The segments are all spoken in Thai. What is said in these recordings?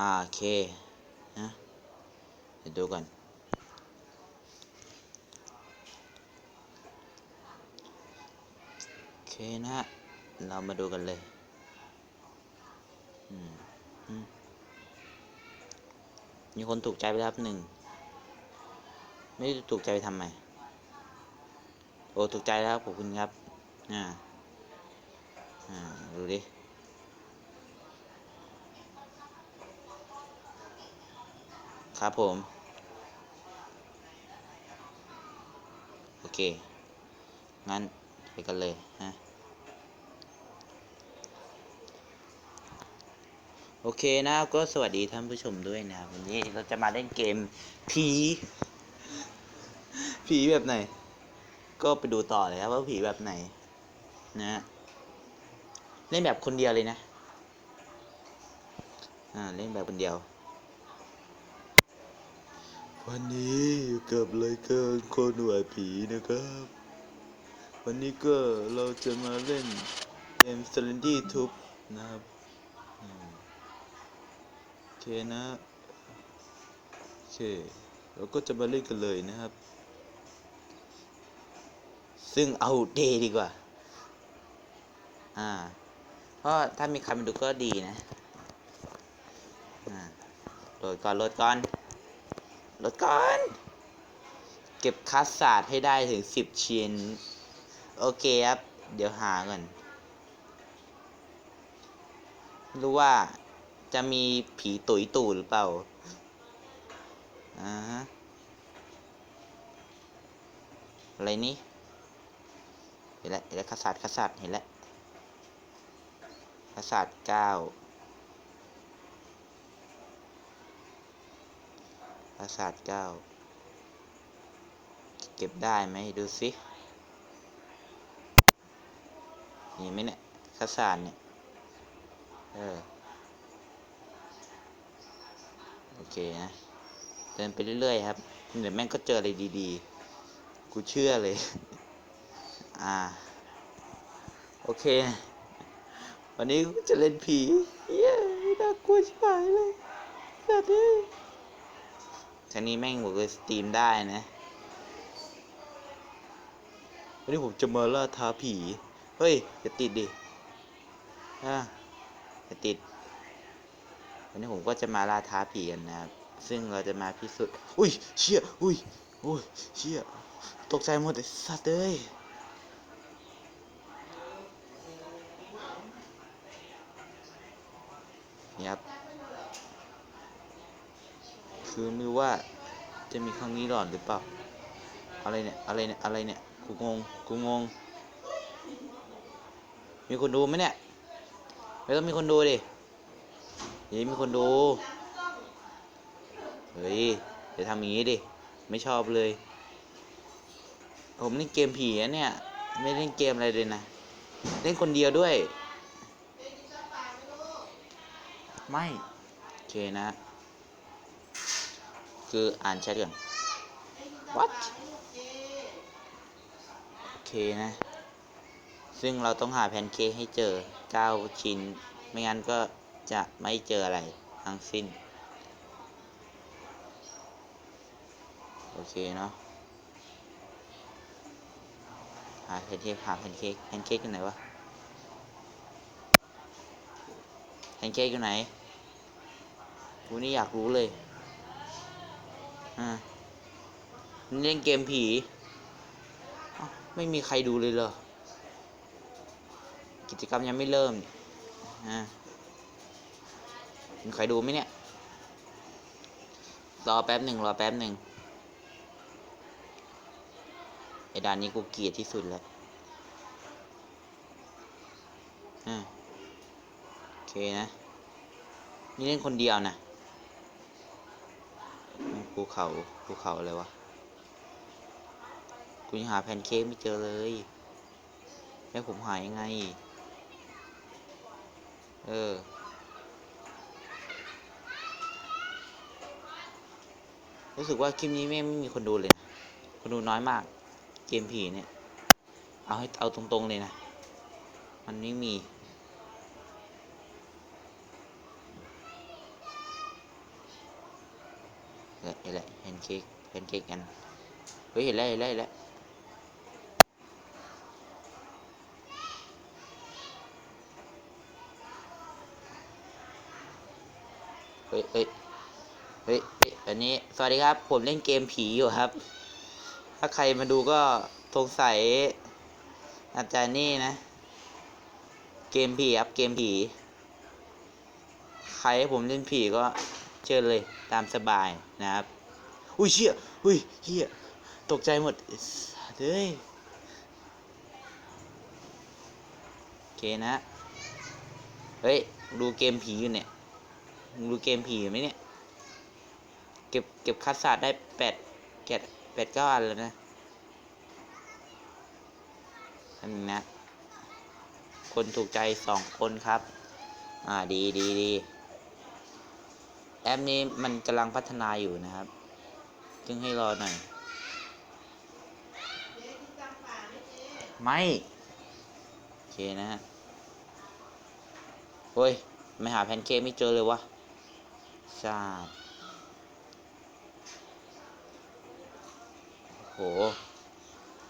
อ่าโอเคนะเดี๋ยวดูก่อนโอเคนะฮะเรามาดูกันเลยมีคนถูกใจไปครับหนึ่ง ไม่ได้ถูกใจไปทำไม โอ้ ถูกใจแล้วครับขอบคุณครับ อ่า อ่า ดูดิ ครับผม โอเค งั้นไปกันเลยฮะโอเคนะก็สวัสดีท่านผู้ชมด้วยนะครับวันนี้เราจะมาเล่นเกมผีผีแบบไหน ก็ไปดูต่อเลยครับว่าผีแบบไหน นะเล่นแบบคนเดียวเลยนะ อ่า เล่นแบบคนเดียว วันนี้อยู่กับรายการคนหวายผีนะครับ วันนี้ก็เราจะมาเล่นเกม s l e n d y Tube นะครับโอเคนะโอเคเราก็จะมาเล่นกันเลยนะครับ ซึ่งเอาเดดีกว่า อ่าเพราะถ้ามีใครมาดูก็ดีนะอ่าโหลดก่อนโหลดก่อน ลดก่อน เก็บคัสศาสตร์ให้ได้ถึงสิบชิ้น โอเคครับ เดี๋ยวหาก่อนรู้ว่าจะมีผีตุ๋ยตู่หรือเปล่า อ่าฮะอะไรนี่ เห็นแล้วเห็นแล้วคัสศาสตร์คัสศาสตร์เห็นแล้วคัสศาสตร์เก้า ปราสาทเก้า เก็บได้ไหมดูสิเห็นไหมเนี่ยปราสาทเนี่ย เออ โอเคนะ เดินไปเรื่อยๆครับ เดี๋ยวแม่งก็เจออะไรดีๆ กูเชื่อเลย อ่า โอเค วันนี้กูจะเล่นผี เย้ น่ากลัวชิบหายเลยสัตว์เอ้ ทีนี้แม่งบอกเลยสตรีมได้นะวันนี้ผมจะมาล่าท้าผี เฮ้ยอย่าติดดิอะอย่าติด วันนี้ผมก็จะมาล่าท้าผีกันนะครับซึ่งเราจะมาพิสูจน์ อุ้ย เชี่ย อุ้ย อุ้ย เชี่ย ตกใจหมดไอ้สัตว์เลย นี่ครับ คือไม่รู้ว่าจะมีครั้งนี้หลอนหรือเปล่า อะไรเนี่ย อะไรเนี่ย อะไรเนี่ย กูงง กูงง มีคนดูไหมเนี่ย ไม่ต้องมีคนดูดิเฮ้ยมีคนดู เฮ้ยอย่าทำอย่างนี้ดิ ไม่ชอบเลย ผมเล่นเกมผีอะเนี่ย ไม่เล่นเกมอะไรเลยนะ เล่นคนเดียวด้วย ไม่ โอเคนะ คืออ่านแชทก่อน what โอเคนะ ซึ่งเราต้องหาแพนเค้กให้เจอ 9 ชิ้น ไม่งั้นก็จะไม่เจออะไรทั้งสิ้น โอเคเนาะหาแพนเค้กหาแพนเค้กแพนเค้กอยู่ไหนวะแพนเค้กอยู่ไหนกูนี่อยากรู้เลย อ่าเล่นเกมผี ไม่มีใครดูเลยเหรอ กิจกรรมยังไม่เริ่มอ่ามีใครดูไหมเนี่ย รอแป๊บหนึ่งรอแป๊บหนึ่งไอ้ด่านนี้กูเกลียดที่สุดแล้วอ่าโอเคนะ นี่เล่นคนเดียวนะ ภูเขาภูเขาอะไรวะ กูยังหาแพนเค้กไม่เจอเลย แล้วผมหายยังไง เออ รู้สึกว่าคลิปนี้ไม่ไม่มีคนดูเลยนะคนดูน้อยมาก เกมผีเนี่ย เอาให้เอาตรงๆเลยนะ มันไม่มี นเห็นเค้กเห็นเค้กกันเฮ้ยเห็นแล้วเห็นแล้วเห็นแล้วเฮ้ยเฮ้ยเฮ้ยเฮ้ยอันนี้ สวัสดีครับ ผมเล่นเกมผีอยู่ครับ ถ้าใครมาดูก็สงสัยอาจารย์นี่นะ เกมผีครับ เกมผี ใครให้ผมเล่นผีก็เชิญเลยตามสบายนะครับ อุ้ยเชี่ยอุ้ยเฮียตกใจหมดเฮ้ยโอเคนะ เฮ้ย ดูเกมผีอยู่เนี่ยดูเกมผีอยู่ไหมเนี่ย เก็บเก็บคัสซาดได้แปดแกะแปดเก้าอันแล้วนะอันนี้นะ คนถูกใจสองคนครับ อ่าดีดีดีแอปนี้มันกำลังพัฒนาอยู่นะครับ จึงให้รอหน่อย ไม่ โอเคนะฮะโอ้ย ไม่หาแพนเค้กไม่เจอเลยวะชาติโห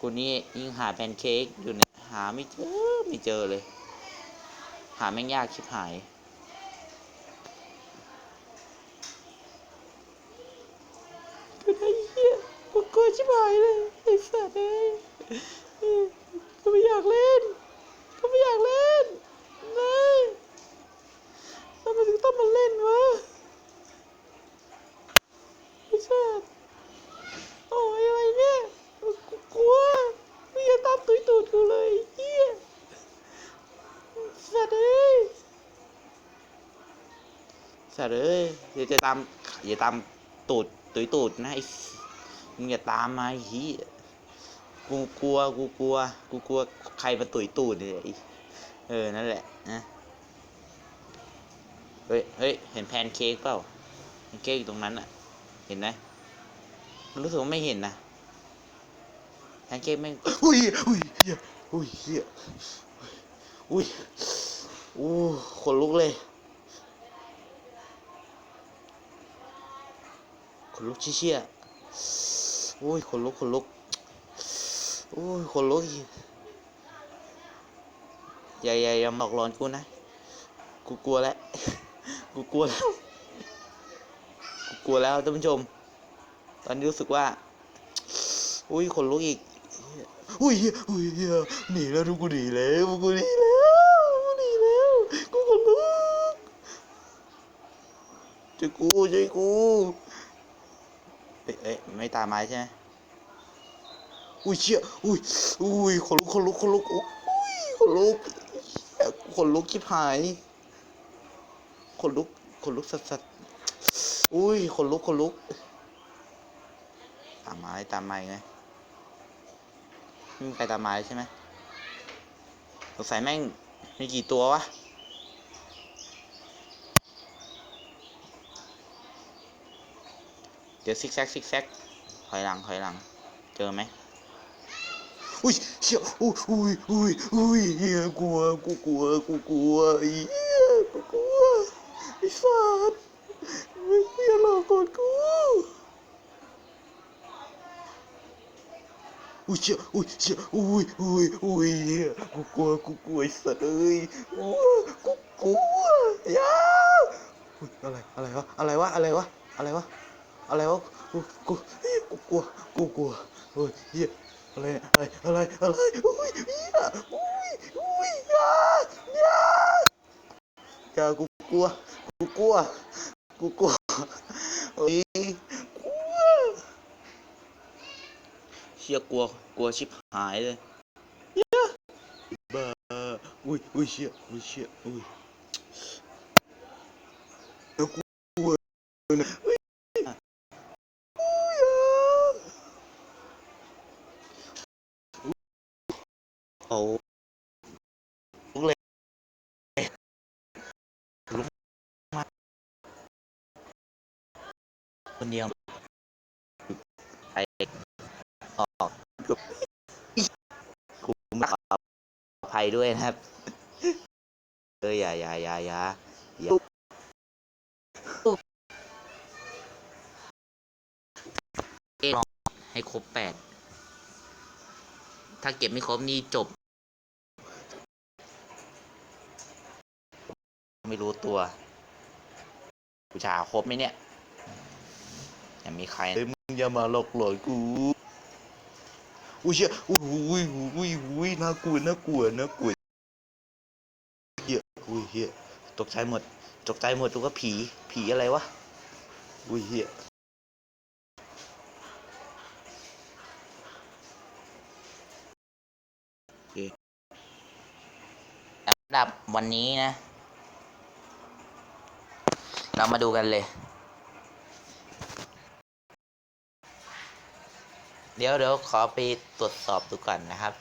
กูนี่ยิ่งหาแพนเค้กอยู่เนี่ย หาไม่เจอ ไม่เจอเลย หาแม่งยากชิบหาย ก็ได้เหี้ยกูกลัวชิบ หายเลยไอ้สัตว์เอ้ยก็ไม่อยากเล่นก็ไม่อยากเล่นนะทำไมถึงต้องมาเล่นวะไอ้สัตว์โอ้ยอะไรเนี่ยกูกลัวไม่อยากตามตุยตูดกูเลยเหี้ยสัตว์เอ้ยสัตว์เอ้ยเดี๋ยวจะตามอย่าตามตูดตุยตูดนะไอ้ มึงอย่าตามมาฮีกูกลัวกูกลัวกูกลัวใครมาตุยตูดเนี่ยเออนั่นแหละนะเฮ้ยเฮ้ยเห็นแพนเค้กเปล่าแพนเค้กอยู่ตรงนั้นอะเห็นไหมรู้สึกว่าไม่เห็นนะแพนเค้กแม่อุ้ยอุ้ยเฮียอุ้ยเฮียอุ้ยอู้ขนลุกเลยขนลุกเชี่ย โอ้ยขนลุกขนลุกโอ้ยขนลุกอย่าอย่าอย่าหมอกร้อนกูนะ กูกลัวแล้ว กูกลัวแล้ว กูกลัวแล้วท่านผู้ชม ตอนนี้รู้สึกว่า อุ้ยขนลุกอีก อุ้ยเหี้ยอุ้ยเหี้ยหนีแล้วทุกกูหนีแล้วกูหนีแล้วกูหนีแล้วกูขนลุกช่วยกูช่วยกู เอ้ยเอ้ยไม่ตามไม้ใช่ไหมอุ้ยเชี่ยอุ้ยอุ้ยขนลุกขนลุกขนลุกอุ้ยขนลุกเหี้ยขนลุกชิบหายขนลุกขนลุกสัสสัสอุ้ยขนลุกขนลุกตามไม้ตามไม้ไงไม่มีใครตามไม้ใช่ไหมสงสัยแม่งมีกี่ตัววะ เดี๋ยวซิกแซกซิกแซกถอยหลังถอยหลัง เจอไหมอุ้ยเชี่ยอุ้ยอุ้ยอุ้ยอุ้ยเฮียกลัวกูกลัวกูกลัวอ้เฮียกูกลัวไอ้สัตว์มึงอย่าหลอกกดกูอุ้ยเชี่ยอุ้ยเชี่ยอุ้ยอุ้ยอุ้ยเฮียกูกลัวกูกลัวไอ้สัตว์เอ้ยกูกูกลัวย่าอุ้ยอะไรอะไรวะอะไรวะอะไรวะอะไรวะ อะไรวะกูกูกูกลัวกูกลัวโอ้ยเฮียอะไรอะไรอะไรอะไรอุ้ยเฮียอุ้ยอุ้ยยาอยาอย่ากูกลัวกูกลัวกูกลัวโอ้ยกลัวเฮียกลัวกลัวชิบหายเลยเฮียบ้าอุ้ยอุ้ยเชี่ยอุ้ยเชี่ยอุ้ยแล้วกูกลัวนะ โอ้ลุกเลยลุกมาคนเดียวไปออกกูมาขออภัยด้วยนะครับเอออย่าอย่าอย่าอย่าอย่าให้ครบแปดถ้าเก็บไม่ครบนี่จบ ไม่รู้ตัวกูจะหาครบไหมเนี่ยยังมีใครเฮ้ยมึงอย่ามาหลอกหลอนกูอุ้ยเชี่ยอุ้ยอุ้ยอุ้ยอุ้ยน่ากลัวน่ากลัวน่ากลัวเฮียอุ้ยเฮียตกใจหมดตกใจหมดตัวก็ผีผีอะไรวะอุ้ยเฮียโอเคอันดับวันนี้นะ เรามาดูกันเลย เดี๋ยวเดี๋ยวขอไปตรวจสอบดูก่อนนะครับ